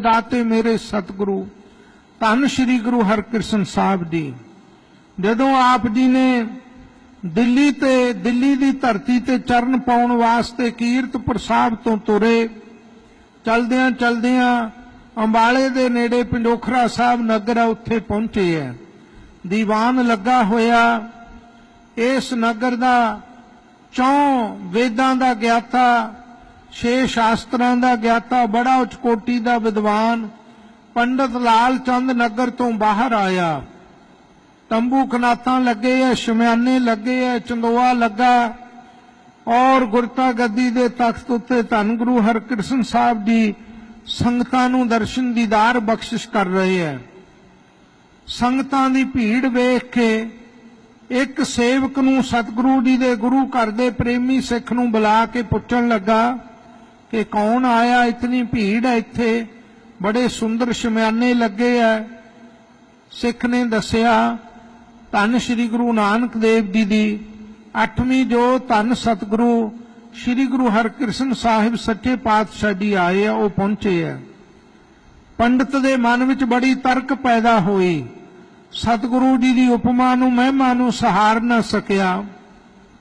ਦਾਤੇ ਮੇਰੇ ਸਤਿਗੁਰੂ, ਧੰਨ ਸ਼੍ਰੀ ਗੁਰੂ ਹਰਕ੍ਰਿਸ਼ਨ ਸਾਹਿਬ ਜੀ। ਜਦੋਂ ਆਪ ਜੀ ਨੇ ਦਿੱਲੀ ਤੇ, ਦਿੱਲੀ ਦੀ ਧਰਤੀ ਤੇ ਚਰਨ ਪਾਉਣ ਵਾਸਤੇ ਕੀਰਤਪੁਰ ਸਾਹਿਬ ਤੋਂ ਤੁਰੇ, ਚਲਦਿਆਂ ਚਲਦਿਆਂ ਅੰਬਾਲੇ ਦੇ ਨੇੜੇ ਪਿੰਡੋਖਰਾ ਸਾਹਿਬ ਨਗਰ ਆ, ਉੱਥੇ ਪਹੁੰਚੇ ਹੈ ਦੀਵਾਨ ਲੱਗਾ ਹੋਇਆ। ਇਸ ਨਗਰ ਦਾ ਚੌ ਵੇਦਾਂ ਦਾ ਗਿਆਤਾ ਛੇ ਸ਼ਾਸਤਰਾਂ ਦਾ ਗਿਆਤਾ, ਬੜਾ ਉੱਚ ਕੋਟੀ ਦਾ ਵਿਦਵਾਨ, ਪੰਡਤ ਲਾਲ ਚੰਦ ਨਗਰ ਤੋਂ ਬਾਹਰ ਆਇਆ। ਤੰਬੂ ਕਨਾਤਾਂ ਲੱਗੇ ਐ, ਸ਼ਮਿਆਨੇ ਲੱਗੇ ਐ, ਚੰਦੋਆ ਲੱਗਾ। ਔਰ ਗੁਰਤਾ ਗੱਦੀ ਦੇ ਤਖਤ ਉੱਤੇ ਧੰਨ ਗੁਰੂ ਹਰਕ੍ਰਿਸ਼ਨ ਸਾਹਿਬ ਜੀ ਸੰਗਤਾਂ ਨੂੰ ਦਰਸ਼ਨ ਦੀਦਾਰ ਬਖਸ਼ਿਸ਼ ਕਰ ਰਹੇ ਐ। ਸੰਗਤਾਂ ਦੀ ਭੀੜ ਵੇਖ ਕੇ ਇੱਕ ਸੇਵਕ ਨੂੰ ਸਤਿਗੁਰੂ ਜੀ ਦੇ ਗੁਰੂ ਘਰ ਦੇ ਪ੍ਰੇਮੀ ਸਿੱਖ ਨੂੰ ਬੁਲਾ ਕੇ ਪੁੱਛਣ ਲੱਗਾ ਕਿ ਕੌਣ ਆਇਆ, ਇਤਨੀ ਭੀੜ ਹੈ ਇੱਥੇ। ਬੜੇ ਸੁੰਦਰ ਸ਼ਮਿਆਨੇ ਲੱਗੇ ਐ। ਸਿੱਖ ਨੇ ਦੱਸਿਆ, ਧੰਨ ਸ੍ਰੀ ਗੁਰੂ ਨਾਨਕ ਦੇਵ ਜੀ ਦੀ। ਅੱਠਵੀਂ ਜੋ ਧੰਨ ਸਤਿਗੁਰੂ ਸ੍ਰੀ ਗੁਰੂ ਹਰਕ੍ਰਿਸ਼ਨ ਸਾਹਿਬ ਸੱਚੇ ਪਾਤਸ਼ਾਹ ਜੀ ਆਏ ਆ, ਉਹ ਪਹੁੰਚੇ ਆ ਪੰਡਤ ਦੇ ਮਨ ਵਿੱਚ ਬੜੀ ਤਰਕ ਪੈਦਾ ਹੋਈ। ਸਤਿਗੁਰੂ ਜੀ ਦੀ ਉਪਮਾ ਨੂੰ ਮਹਿਮਾ ਨੂੰ ਸਹਾਰ ਨਾ ਸਕਿਆ।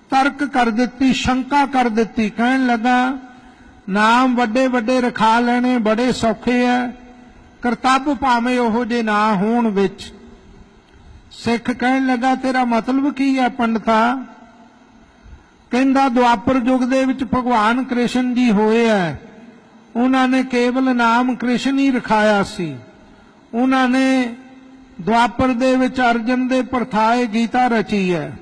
ਤਰਕ ਕਰ ਦਿੱਤੀ, ਸ਼ੰਕਾ ਕਰ ਦਿੱਤੀ। ਕਹਿਣ ਲੱਗਾ ਨਾਮ ਵੱਡੇ ਵੱਡੇ ਰਖਾ ਲੈਣੇ ਬੜੇ ਸੌਖੇ ਐ। ਕਰਤੱਵ ਭਾਵੇਂ ਉਹੋ ਜੇ ਨਾ ਹੋਣ ਵਿੱਚ। ਸਿੱਖ ਕਹਿਣ ਲੱਗਾ, ਤੇਰਾ ਮਤਲਬ ਕੀ ਹੈ ਪੰਡਤਾ? ਕਹਿੰਦਾ, ਦੁਆਪਰ ਯੁੱਗ ਦੇ ਵਿੱਚ ਭਗਵਾਨ ਕ੍ਰਿਸ਼ਨ ਜੀ ਹੋਏ ਐ। ਉਹਨਾਂ ਨੇ ਕੇਵਲ ਨਾਮ ਕ੍ਰਿਸ਼ਨ ਹੀ ਰਖਾਇਆ ਸੀ। ਉਹਨਾਂ ਨੇ ਦੁਆਪਰ ਦੇ ਵਿੱਚ ਅਰਜਨ ਦੇ ਪਰਥਾਏ ਗੀਤਾ ਰਚੀ ਹੈ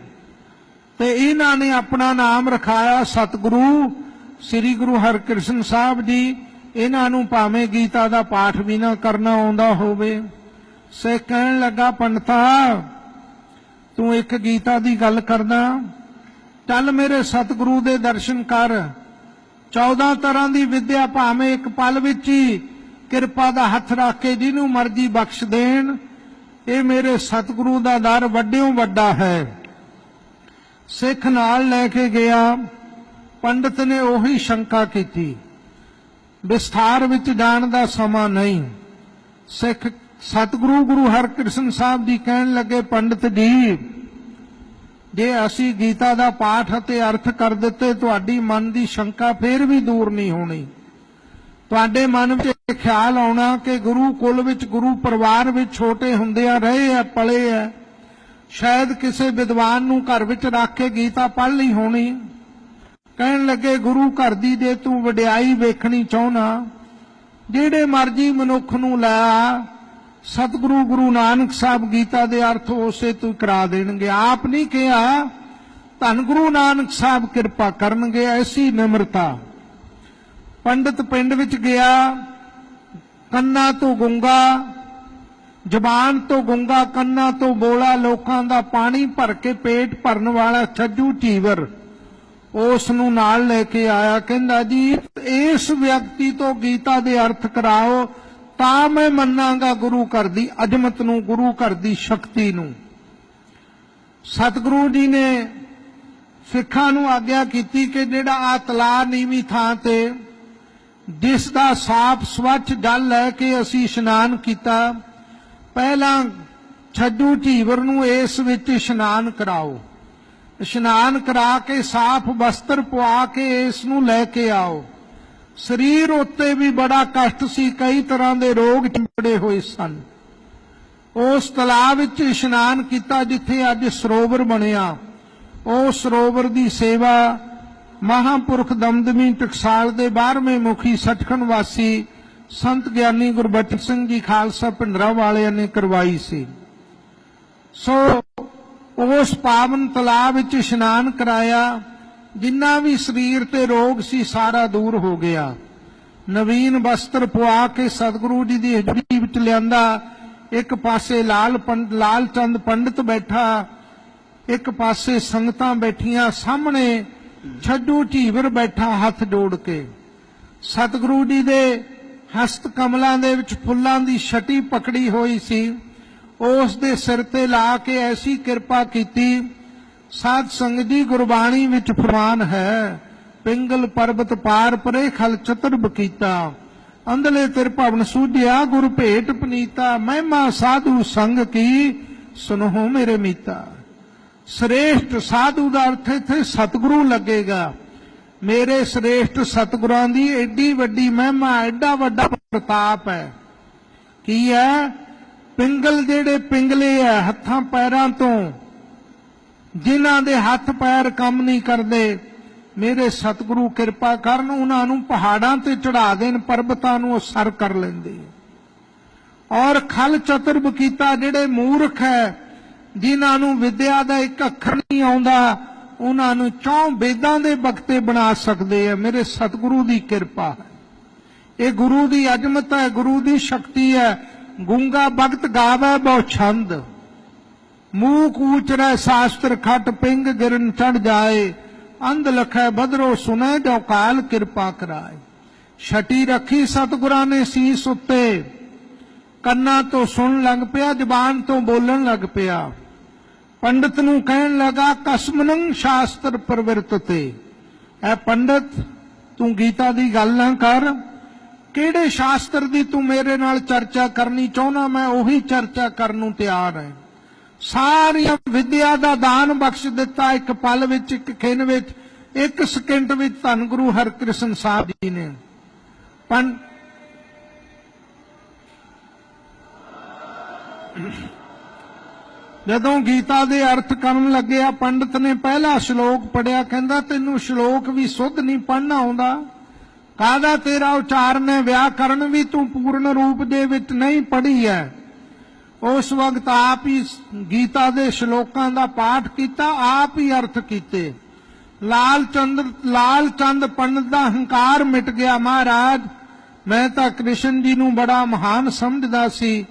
ਤੇ ਇਹਨਾਂ ਨੇ ਆਪਣਾ ਨਾਮ ਰਖਾਇਆ ਸਤਿਗੁਰੂ ਸ੍ਰੀ ਗੁਰੂ ਹਰਕ੍ਰਿਸ਼ਨ ਸਾਹਿਬ ਜੀ ਇਹਨਾਂ ਨੂੰ ਭਾਵੇਂ ਗੀਤਾ ਦਾ ਪਾਠ ਵੀ ਨਾ ਕਰਨਾ ਆਉਂਦਾ ਹੋਵੇ। ਸੇ ਕਹਿਣ ਲੱਗਾ, ਪੰਡਤਾ, ਤੂੰ ਇੱਕ ਗੀਤਾ ਦੀ ਗੱਲ ਕਰਦਾ। ਚੱਲ ਮੇਰੇ ਸਤਿਗੁਰੂ ਦੇ ਦਰਸ਼ਨ ਕਰ। 14 ਤਰ੍ਹਾਂ ਦੀ ਵਿਦਿਆ ਭਾਵੇਂ ਇੱਕ ਪਲ ਵਿੱਚ ਹੀ ਕਿਰਪਾ ਦਾ ਹੱਥ ਰੱਖ ਕੇ ਜਿਹਨੂੰ ਮਰਜ਼ੀ ਬਖਸ਼ ਦੇਣ, ਇਹ ਮੇਰੇ ਸਤਿਗੁਰੂ ਦਾ ਦਰ ਵੱਡਿਓਂ ਵੱਡਾ ਹੈ। ਸਿੱਖ ਨਾਲ ਲੈ ਕੇ ਗਿਆ। ਪੰਡਤ ਨੇ ਉਹੀ ਸ਼ੰਕਾ ਕੀਤੀ, ਵਿਸਥਾਰ ਵਿੱਚ ਜਾਣ ਦਾ ਸਮਾਂ ਨਹੀਂ। ਸਿੱਖ ਸਤਿਗੁਰੂ ਗੁਰੂ ਹਰਕ੍ਰਿਸ਼ਨ ਸਾਹਿਬ ਦੀ ਕਹਿਣ ਲੱਗੇ, ਪੰਡਤ ਜੀ, ਜੇ ਅਸੀਂ ਗੀਤਾ ਦਾ ਪਾਠ ਅਤੇ ਅਰਥ ਕਰ ਦਿੱਤੇ, ਤੁਹਾਡੀ ਮਨ ਦੀ ਸ਼ੰਕਾ ਫੇਰ ਵੀ ਦੂਰ ਨਹੀਂ ਹੋਣੀ। ਤੁਹਾਡੇ ਮਨ ਵਿੱਚ ਖਿਆਲ ਆਉਣਾ ਕਿ ਗੁਰੂ ਕੁਲ ਵਿੱਚ, ਗੁਰੂ ਪਰਿਵਾਰ ਵਿੱਚ ਛੋਟੇ ਹੁੰਦਿਆਂ ਰਹੇ ਆ, ਪਲੇ ਆ। ਸ਼ਾਇਦ ਕਿਸੇ ਵਿਦਵਾਨ ਨੂੰ ਘਰ ਵਿੱਚ ਰੱਖ ਕੇ ਗੀਤਾ ਪੜ੍ਹ ਲਈ ਹੋਣੀ। ਕਹਿਣ ਲੱਗੇ, ਗੁਰੂ ਘਰ ਦੀ ਦੇ ਤੂੰ ਵਡਿਆਈ ਵੇਖਣੀ ਚਾਹਨਾ? ਜਿਹੜੇ ਮਰਜ਼ੀ ਮਨੁੱਖ ਨੂੰ ਲੈ ਸਤਿਗੁਰੂ ਗੁਰੂ ਨਾਨਕ ਸਾਹਿਬ ਗੀਤਾ ਦੇ ਅਰਥ ਉਸੇ ਤੋਂ ਕਰਾ ਦੇਣਗੇ। ਆਪ ਨਹੀਂ ਕਿਹਾ, ਧੰਨ ਗੁਰੂ ਨਾਨਕ ਸਾਹਿਬ ਕਿਰਪਾ ਕਰਨਗੇ। ਐਸੀ ਨਿਮਰਤਾ। ਪੰਡਤ ਪਿੰਡ ਵਿੱਚ ਗਿਆ, ਕੰਨਾਂ ਤੋਂ ਗੁੰਗਾ, ਜ਼ਬਾਨ ਤੋਂ ਗੁੰਗਾ, ਕੰਨਾਂ ਤੋਂ ਬੋਲਾ, ਲੋਕਾਂ ਦਾ ਪਾਣੀ ਭਰ ਕੇ ਪੇਟ ਭਰਨ ਵਾਲਾ ਛੱਜੂ ਢੀਵਰ ਉਸ ਨੂੰ ਨਾਲ ਲੈ ਕੇ ਆਇਆ। ਕਹਿੰਦਾ, ਜੀ, ਇਸ ਵਿਅਕਤੀ ਤੋਂ ਗੀਤਾ ਦੇ ਅਰਥ ਕਰਾਓ, ਤਾਂ ਮੈਂ ਮੰਨਾਂਗਾ ਗੁਰੂ ਘਰ ਦੀ ਅਜਮਤ ਨੂੰ, ਗੁਰੂ ਘਰ ਦੀ ਸ਼ਕਤੀ ਨੂੰ। ਸਤਿਗੁਰੂ ਜੀ ਨੇ ਸਿੱਖਾਂ ਨੂੰ ਆਗਿਆ ਕੀਤੀ ਕਿ ਜਿਹੜਾ ਆ ਤਲਾ ਨੀਵੀਂ ਥਾਂ ਤੇ, ਜਿਸ ਦਾ ਸਾਫ਼ ਸਵੱਛ ਜਲ ਲੈ ਕੇ ਅਸੀਂ ਇਸ਼ਨਾਨ ਕੀਤਾ, ਪਹਿਲਾਂ ਛੱਡੂ ਢੀਵਰ ਨੂੰ ਇਸ ਵਿੱਚ ਇਸ਼ਨਾਨ ਕਰਾਓ। ਇਸ਼ਨਾਨ ਕਰਾ ਕੇ ਸਾਫ਼ ਵਸਤਰ ਪਵਾ ਕੇ ਇਸ ਨੂੰ ਲੈ ਕੇ ਆਓ। ਸਰੀਰ ਉੱਤੇ ਵੀ ਬੜਾ ਕਸ਼ਟ ਸੀ, ਕਈ ਤਰ੍ਹਾਂ ਦੇ ਰੋਗ ਚਿੰਬੜੇ ਹੋਏ ਸਨ। ਉਸ ਤਲਾਬ ਵਿੱਚ ਇਸ਼ਨਾਨ ਕੀਤਾ ਜਿੱਥੇ ਅੱਜ ਸਰੋਵਰ ਬਣਿਆ। ਉਹ ਸਰੋਵਰ ਦੀ ਸੇਵਾ ਮਹਾਪੁਰਖ ਦਮਦਮੀ ਟਕਸਾਲ ਦੇ 12ਵੇਂ ਮੁਖੀ ਸਚਖੰਡ ਵਾਸੀ ਸੰਤ ਗਿਆਨੀ ਗੁਰਬਚਨ ਸਿੰਘ ਜੀ ਖਾਲਸਾ ਪਿੰਡਰਾ ਵਾਲਿਆਂ ਨੇ ਕਰਵਾਈ ਸੀ। ਸੋ ਉਸ ਪਾਵਨ ਤਲਾਬ ਵਿੱਚ ਇਸ਼ਨਾਨ ਕਰਾਇਆ, ਜਿੰਨਾ ਵੀ ਸਰੀਰ ਤੇ ਰੋਗ ਸੀ ਸਾਰਾ ਦੂਰ ਹੋ ਗਿਆ। ਨਵੀਨ ਵਸਤਰ ਪਵਾ ਕੇ ਸਤਿਗੁਰੂ ਜੀ ਦੀ ਹਜ਼ੂਰੀ ਵਿੱਚ ਲਿਆਂਦਾ। ਇੱਕ ਪਾਸੇ ਲਾਲ ਲਾਲ ਚੰਦ ਪੰਡਿਤ ਬੈਠਾ, ਇੱਕ ਪਾਸੇ ਸੰਗਤਾਂ ਬੈਠੀਆਂ ਸਾਹਮਣੇ ਛੱਡੂ ਢੀਵਰ ਬੈਠਾ ਹੱਥ ਜੋੜ ਕੇ। ਸਤਿਗੁਰੂ ਜੀ ਦੇ ਹਸਤ ਕਮਲਾਂ ਦੇ ਵਿੱਚ ਫੁੱਲਾਂ ਦੀ ਛਟੀ ਪਕੜੀ ਹੋਈ ਸੀ। ਉਸ ਦੇ ਸਿਰ ਤੇ ਲਾ ਕੇ ਐਸੀ ਕਿਰਪਾ ਕੀਤੀ, ਸਾਧ ਸੰਗਤ ਦੀ ਗੁਰਬਾਣੀ ਵਿੱਚ ਫਰਮਾਨ ਹੈ, ਪਿੰਗਲ ਪਰਬਤ ਪਾਰ ਪਰੇ ਖਲ ਚਤਰ ਬਕੀਤਾ ਅੰਦਲੇ ਤੇਰ ਭਵਨ ਸੂਝਿਆ ਗੁਰ ਭੇਟ ਪਨੀਤਾ, ਮਹਿਮਾ ਸਾਧੂ ਸੰਗ ਕੀ, ਸੁਨਹੁ ਮੇਰੇ ਮੀਤਾ। ਸ੍ਰੇਸ਼ਟ ਸਾਧੂ ਦਾ ਅਰਥ ਇੱਥੇ ਸਤਿਗੁਰੂ ਲੱਗੇਗਾ। ਮੇਰੇ ਸ੍ਰੇਸ਼ਟ ਸਤਿਗੁਰਾਂ ਦੀ ਐਡੀ ਵੱਡੀ ਮਹਿਮਾ ਐਡਾ ਵੱਡਾ ਪ੍ਰਤਾਪ ਹੈ। ਕੀ ਹੈ? ਪਿੰਗਲ ਜਿਹੜੇ ਪਿੰਗਲੇ ਆ, ਹੱਥਾਂ ਪੈਰਾਂ ਤੋਂ, ਜਿਨ੍ਹਾਂ ਦੇ ਹੱਥ ਪੈਰ ਕੰਮ ਨਹੀਂ ਕਰਦੇ, ਮੇਰੇ ਸਤਿਗੁਰੂ ਕਿਰਪਾ ਕਰਨ, ਉਹਨਾਂ ਨੂੰ ਪਹਾੜਾਂ ਤੇ ਚੜਾ ਦੇਣ, ਪਰਬਤਾਂ ਨੂੰ ਸਰ ਕਰ ਲੈਂਦੇ ਔਰ ਖਲ ਚਤੁਰਬ ਕੀਤਾ ਜਿਹੜੇ ਮੂਰਖ ਹੈ, ਜਿਨ੍ਹਾਂ ਨੂੰ ਵਿਦਿਆ ਦਾ ਇੱਕ ਅੱਖਰ ਨਹੀਂ ਆਉਂਦਾ, ਉਹਨਾਂ ਨੂੰ ਚੌਂ ਵੇਦਾਂ ਦੇ ਬਖਤੇ ਬਣਾ ਸਕਦੇ ਆ। ਮੇਰੇ ਸਤਿਗੁਰੂ ਦੀ ਕਿਰਪਾ ਹੈ। ਇਹ ਗੁਰੂ ਦੀ ਅਜਮਤ ਹੈ, ਗੁਰੂ ਦੀ ਸ਼ਕਤੀ ਹੈ ਗੂੰਗਾ ਭਗਤ ਗਾਵੇ ਬਹੁ ਛੰਦ। ਮੂਕ ਊਚਰੈ ਸ਼ਾਸਤਰ ਖਟ ਪਿੰਗ ਗਿਰਨ ਚੜ ਜਾਏ। ਅੰਧ ਲਖੈ ਬਦਰੋ ਸੁਨੈ ਜੋ ਕਾਲ ਕਿਰਪਾ ਕਰਾਏ। ਛਟੀ ਰੱਖੀ ਸਤਿਗੁਰਾਂ ਨੇ ਸੀਸ ਉੱਤੇ। ਕੰਨਾਂ ਤੋਂ ਸੁਣ ਲੱਗ ਪਿਆ, ਜ਼ਬਾਨ ਤੋਂ ਬੋਲਣ ਲੱਗ ਪਿਆ। ਪੰਡਤ ਨੂੰ ਕਹਿਣ ਲਗਾ ਕਸਮਨੰ ਸ਼ਾਸਤਰ ਪ੍ਰਵਿਰਤ ਤੇ। ਐ ਪੰਡਤ, ਤੂੰ ਗੀਤਾ ਦੀ ਗੱਲ ਨਾ ਕਰ। ਕਿਹੜੇ ਸ਼ਾਸਤਰ ਦੀ ਤੂੰ ਮੇਰੇ ਨਾਲ ਚਰਚਾ ਕਰਨੀ ਚਾਹੁੰਦਾ? ਮੈਂ ਉਹੀ ਚਰਚਾ ਕਰਨ ਨੂੰ ਤਿਆਰ ਹਾਂ। ਸਾਰੀਆਂ ਵਿਦਿਆ ਦਾ ਦਾਨ ਬਖਸ਼ ਦਿੱਤਾ। ਇੱਕ ਪਲ ਵਿੱਚ, ਇੱਕ ਖਿੰਨ ਵਿੱਚ, ਇੱਕ ਸਕਿੰਟ ਵਿੱਚ ਧੰਨ ਗੁਰੂ ਹਰਕ੍ਰਿਸ਼ਨ ਸਾਹਿਬ ਜੀ ਨੇ। ਪੰ ਜਦੋਂ ਗੀਤਾ ਦੇ ਅਰਥ ਕਰਨ ਲੱਗਿਆ, ਪੰਡਤ ਨੇ ਪਹਿਲਾ ਸ਼ਲੋਕ ਪੜਿਆ, ਕਹਿੰਦਾ, ਤੈਨੂੰ ਸ਼ਲੋਕ ਵੀ ਸੁੱਧ ਨਹੀਂ ਪੜਨਾ ਆਉਂਦਾ। ਕਾਹਦਾ ਤੇਰਾ ਉਚਾਰਨ ਹੈ ਵਿਆਕਰਨ ਵੀ ਤੂੰ ਪੂਰਨ ਰੂਪ ਦੇ ਵਿੱਚ ਨਹੀਂ ਪੜ੍ਹੀ ਹੈ ਉਸ ਵਕਤ ਆਪ ਹੀ ਗੀਤਾ ਦੇ ਸ਼ਲੋਕਾਂ ਦਾ ਪਾਠ ਕੀਤਾ, ਆਪ ਹੀ ਅਰਥ ਕੀਤੇ। ਲਾਲ ਚੰਦ ਲਾਲ ਚੰਦ ਪੰਡਤ ਦਾ ਹੰਕਾਰ ਮਿਟ ਗਿਆ, ਮਹਾਰਾਜ! ਮੈਂ ਤਾਂ ਕ੍ਰਿਸ਼ਨ ਜੀ ਨੂੰ ਬੜਾ ਮਹਾਨ ਸਮਝਦਾ ਸੀ।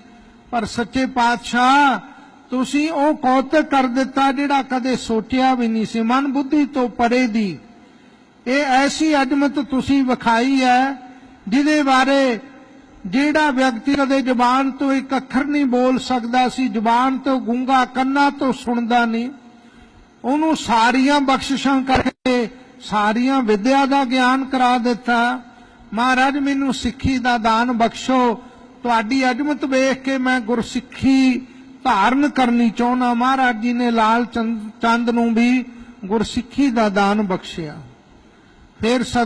ਪਰ ਸੱਚੇ ਪਾਤਸ਼ਾਹ, ਤੁਸੀਂ ਉਹ ਕੌਤਕ ਕਰ ਦਿੱਤਾ ਜਿਹੜਾ ਕਦੇ ਸੋਚਿਆ ਵੀ ਨਹੀਂ ਸੀ। ਮਨ ਬੁੱਧੀ ਤੋਂ ਪਰੇ ਦੀ। ਇਹ ਐਸੀ ਅਜਮਤ ਤੁਸੀਂ ਵਿਖਾਈ ਹੈ, ਜਿਹਦੇ ਬਾਰੇ ਜਿਹੜਾ ਵਿਅਕਤੀ ਕਦੇ ਜ਼ੁਬਾਨ ਤੋਂ ਇੱਕ ਅੱਖਰ ਨਹੀਂ ਬੋਲ ਸਕਦਾ ਸੀ, ਜ਼ੁਬਾਨ ਤੋਂ ਗੂੰਗਾ ਕੰਨਾਂ ਤੋਂ ਸੁਣਦਾ ਨਹੀਂ। ਉਹਨੂੰ ਸਾਰੀਆਂ ਬਖਸ਼ਿਸ਼ਾਂ ਕਰਕੇ ਸਾਰੀਆਂ ਵਿਦਿਆ ਦਾ ਗਿਆਨ ਕਰਾ ਦਿੱਤਾ। ਮਹਾਰਾਜ, ਮੈਨੂੰ ਸਿੱਖੀ ਦਾ ਦਾਨ ਬਖਸ਼ੋ। ਤੁਹਾਡੀ ਅਜਮਤ ਵੇਖ ਕੇ ਮੈਂ ਗੁਰਸਿੱਖੀ ਧਾਰਨ ਕਰਨੀ ਚਾਹੁੰਦਾ। ਮਹਾਰਾਜ ਜੀ ਨੇ ਲਾਲ ਚੰਦ ਚੰਦ ਨੂੰ ਵੀ ਗੁਰਸਿੱਖੀ ਦਾ ਦਾਨ ਬਖਸ਼ਿਆ। ਫਿਰ ਸਤ